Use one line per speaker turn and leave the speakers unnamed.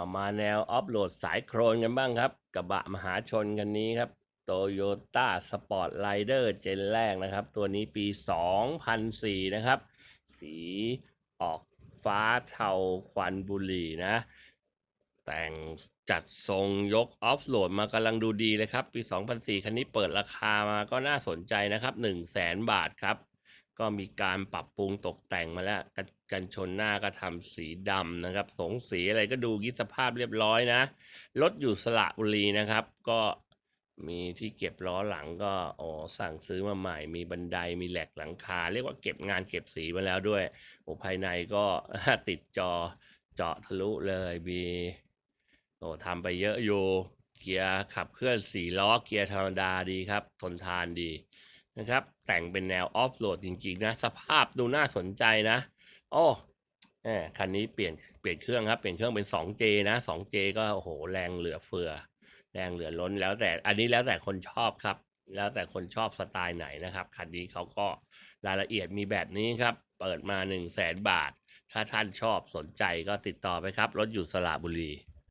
ามาแนวออฟโหลดสายโครนกันบ้างครับ กระบะมหาชนกันนี้ครับโตโยต้าสปอร์ตไ i เดอร์เจนแรกนะครับ ตัวนี้ปี 2004 นะครับ สีออกฟ้าเทาควันบุหรี่นะ แต่งจัดทรงยกออฟโหลดมากำลังดูดีเลยครับ ปี 2004 คันนี้เปิดราคามาก็น่าสนใจนะครับ 1 0 0 0 0แบาทครับ ก็มีการปรับปรุงตกแต่งมาแล้วกันกันชนหน้าก็ทำสีดำนะครับ สงสีอะไรก็ดูยิสภาพเรียบร้อยนะ รถอยู่สระบุรีนะครับ ก็มีที่เก็บล้อหลังก็อ๋อสั่งซื้อมาใหม่ มีบันไดมีแหลกหลังคา เรียกว่าเก็บงานเก็บสีมาแล้วด้วยโอ้ภายในก็ติดจอเจาะทะลุเลยมีโอ้ทำไปเยอะอยู่เกียร์ขับเคลื่อนสี่ล้อเกียร์ธรรมดาดีครับ ทนทานดี นะครับ แต่งเป็นแนวออฟโหลดจริงๆนะ สภาพดูน่าสนใจนะโอ้แหมคันนี้เปลี่ยนเปลี่ยนเครื่องครับ เปลี่ยนเครื่องเป็น 2J นะ 2J ก็โอ้โหแรงเหลือเฟือ แรงเหลือล้นแล้วแต่อันนี้แล้วแต่คนชอบครับ แล้วแต่คนชอบสไตล์ไหนนะครับ คันนี้เขาก็รายละเอียดมีแบบนี้ครับ เปิดมา 1 0 0 0 0แสนบาท ถ้าท่านชอบสนใจก็ติดต่อไปครับ รถอยู่สระบุรี